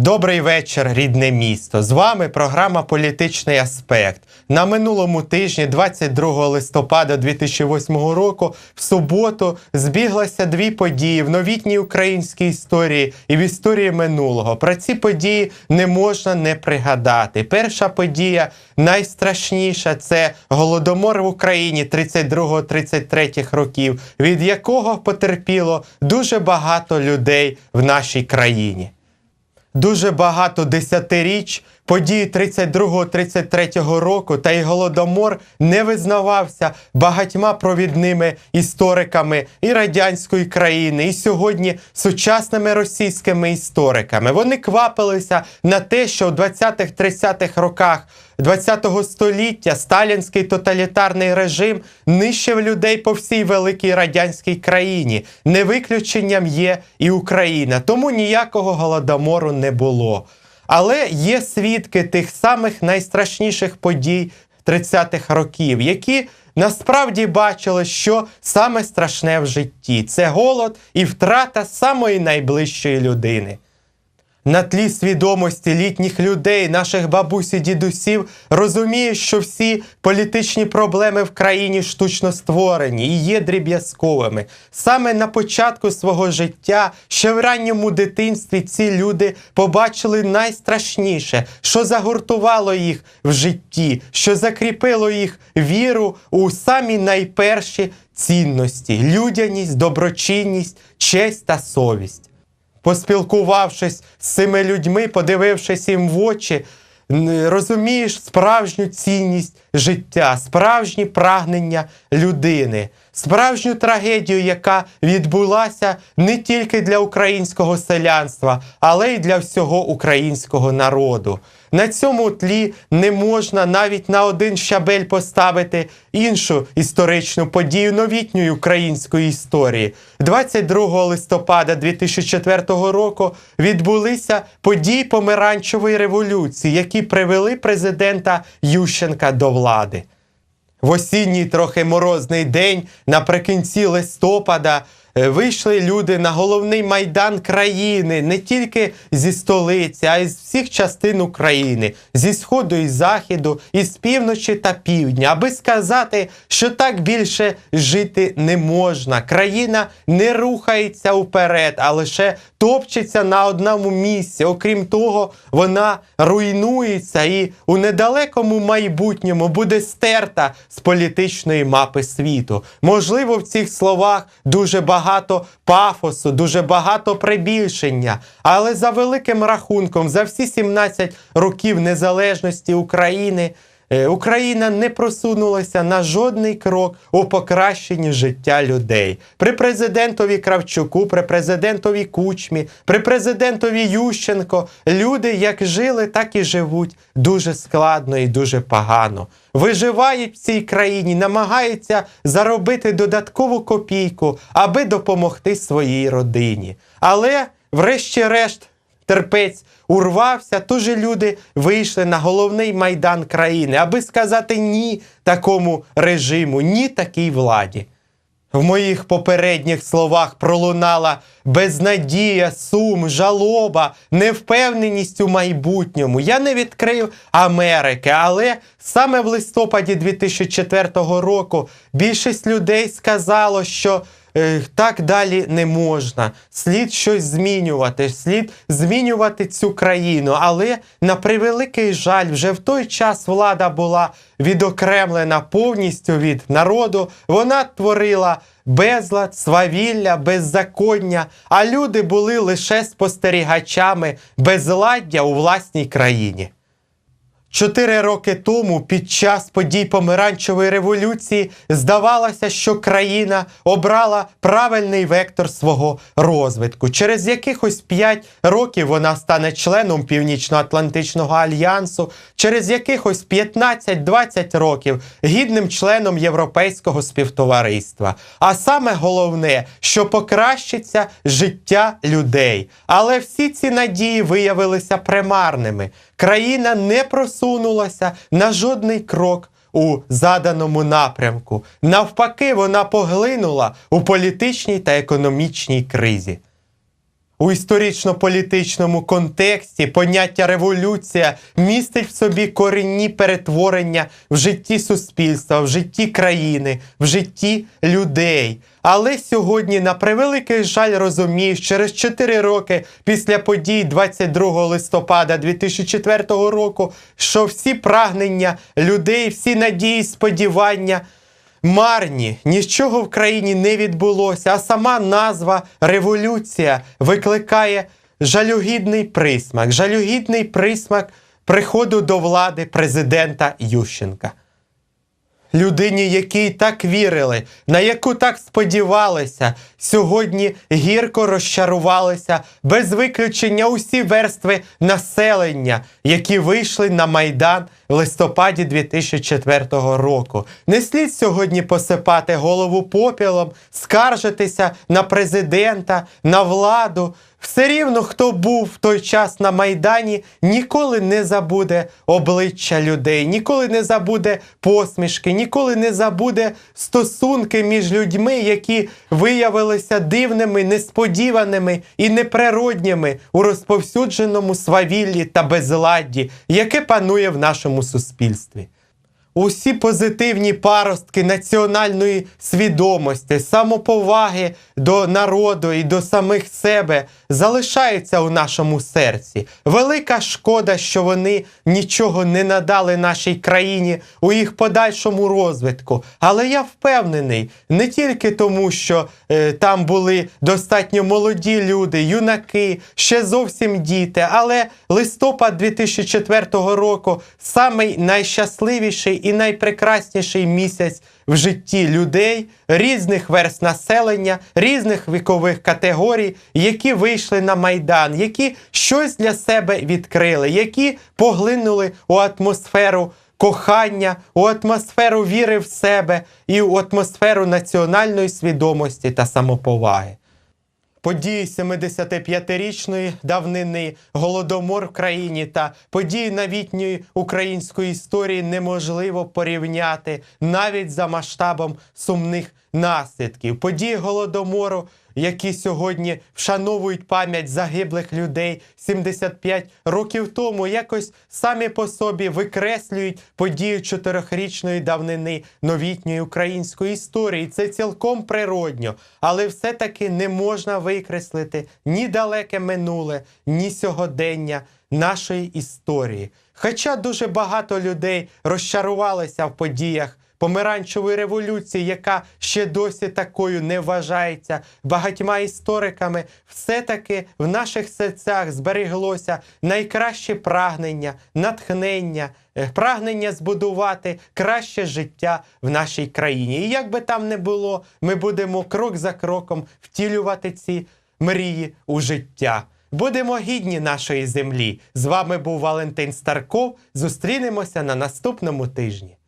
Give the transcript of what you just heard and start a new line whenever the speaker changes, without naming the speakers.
Добрий вечір, рідне місто. З вами програма Політичний аспект. На минулому тижні, 22 листопада 2008 року, в суботу збіглися дві події в новітній українській історії і в історії минулого. Про ці події не можна не пригадати. Перша подія найстрашніша це голодомор в Україні 32-33 років, від якого потерпіло дуже багато людей в нашій країні дуже багато десятиріч події 32-33 року та й голодомор не визнавався багатьма провідними істориками і радянської країни, і сьогодні сучасними російськими істориками. Вони квапилися на те, що у 20-30-х роках. 20-го століття сталінський тоталітарний режим нищив людей по всій великій радянській країні. Не виключенням є і Україна, тому ніякого голодомору не було. Але є свідки тих самих найстрашніших подій 30-х років, які насправді бачили, що саме страшне в житті це голод і втрата самої найближчої людини. На тлі свідомості літніх людей, наших бабусь і дідусів, розуміє, що всі політичні проблеми в країні штучно створені і є дріб'язковими. Саме на початку свого життя, ще в ранньому дитинстві, ці люди побачили найстрашніше, що загуртувало їх в житті, що закріпило їх віру у самі найперші цінності: людяність, доброчинність, честь та совість. Поспілкувавшись з цими людьми, подивившись їм в очі, розумієш справжню цінність життя, справжні прагнення людини, справжню трагедію, яка відбулася не тільки для українського селянства, але й для всього українського народу. На цьому тлі не можна навіть на один щабель поставити іншу історичну подію новітньої української історії. 22 листопада 2004 року відбулися події помаранчевої революції, які привели президента Ющенка до влади. В осінній трохи морозний день наприкінці листопада вийшли люди на головний майдан країни не тільки зі столиці, а й з всіх частин України, зі сходу і заходу, із півночі та півдня, аби сказати, що так більше жити не можна. Країна не рухається вперед, а лише топчеться на одному місці. Окрім того, вона руйнується і у недалекому майбутньому буде стерта з політичної мапи світу. Можливо, в цих словах дуже багато багато пафосу, дуже багато прибільшення. Але за великим рахунком, за всі 17 років незалежності України. Е, Україна не просунулася на жодний крок у покращенні життя людей. При президентові Кравчуку, при президентові Кучмі, при президентові Ющенко люди як жили, так і живуть дуже складно і дуже погано. Виживають в цій країні, намагаються заробити додаткову копійку, аби допомогти своїй родині. Але, врешті-решт, терпець урвався, тож люди вийшли на головний майдан країни, аби сказати ні такому режиму, ні такій владі. В моїх попередніх словах пролунала безнадія, сум, жалоба, невпевненість у майбутньому. Я не відкрив Америки, але саме в листопаді 2004 року більшість людей сказало, що так далі не можна. Слід щось змінювати, слід змінювати цю країну. Але на превеликий жаль, вже в той час влада була відокремлена повністю від народу. Вона творила безлад, свавілля, беззаконня, а люди були лише спостерігачами безладдя у власній країні. Чотири роки тому, під час подій помаранчевої революції, здавалося, що країна обрала правильний вектор свого розвитку. Через якихось п'ять років вона стане членом Північно-Атлантичного альянсу, через якихось 15-20 років гідним членом Європейського співтовариства. А саме головне, що покращиться життя людей. Але всі ці надії виявилися примарними. Країна не просунулася на жодний крок у заданому напрямку. Навпаки, вона поглинула у політичній та економічній кризі. У історично-політичному контексті поняття революція містить в собі корінні перетворення в житті суспільства, в житті країни, в житті людей. Але сьогодні, на превеликий жаль, розумієш, через 4 роки після подій 22 листопада 2004 року, що всі прагнення людей, всі надії, сподівання марні, нічого в країні не відбулося, а сама назва революція викликає жалюгідний присмак, жалюгідний присмак приходу до влади президента Ющенка. Людині, якій так вірили, на яку так сподівалися, сьогодні гірко розчарувалися без виключення усі верстви населення, які вийшли на майдан в листопаді 2004 року. Не слід сьогодні посипати голову попілом, скаржитися на президента, на владу. Все рівно, хто був в той час на Майдані, ніколи не забуде обличчя людей, ніколи не забуде посмішки, ніколи не забуде стосунки між людьми, які виявилися дивними, несподіваними і неприродніми у розповсюдженому свавіллі та безладді, яке панує в нашому суспільстві. Усі позитивні паростки національної свідомості, самоповаги до народу і до самих себе залишаються у нашому серці. Велика шкода, що вони нічого не надали нашій країні у їх подальшому розвитку. Але я впевнений, не тільки тому, що е, там були достатньо молоді люди, юнаки, ще зовсім діти, але листопад 2004 року самий найщасливіший і найпрекрасніший місяць в житті людей різних верст населення, різних вікових категорій, які вийшли на майдан, які щось для себе відкрили, які поглинули у атмосферу. Кохання у атмосферу віри в себе і у атмосферу національної свідомості та самоповаги. Події 75-річної давнини, голодомор в країні та події новітньої української історії неможливо порівняти навіть за масштабом сумних наслідків. Події голодомору, які сьогодні вшановують пам'ять загиблих людей 75 років тому, якось самі по собі викреслюють подію чотирьохрічної давнини новітньої української історії. Це цілком природньо, але все-таки не можна викреслити ні далеке минуле, ні сьогодення нашої історії. Хоча дуже багато людей розчарувалися в подіях помаранчевої революції, яка ще досі такою не вважається багатьма істориками, все-таки в наших серцях збереглося найкраще прагнення, натхнення, е, прагнення збудувати краще життя в нашій країні. І як би там не було, ми будемо крок за кроком втілювати ці мрії у життя. Будемо гідні нашої землі. З вами був Валентин Старков. Зустрінемося на наступному тижні.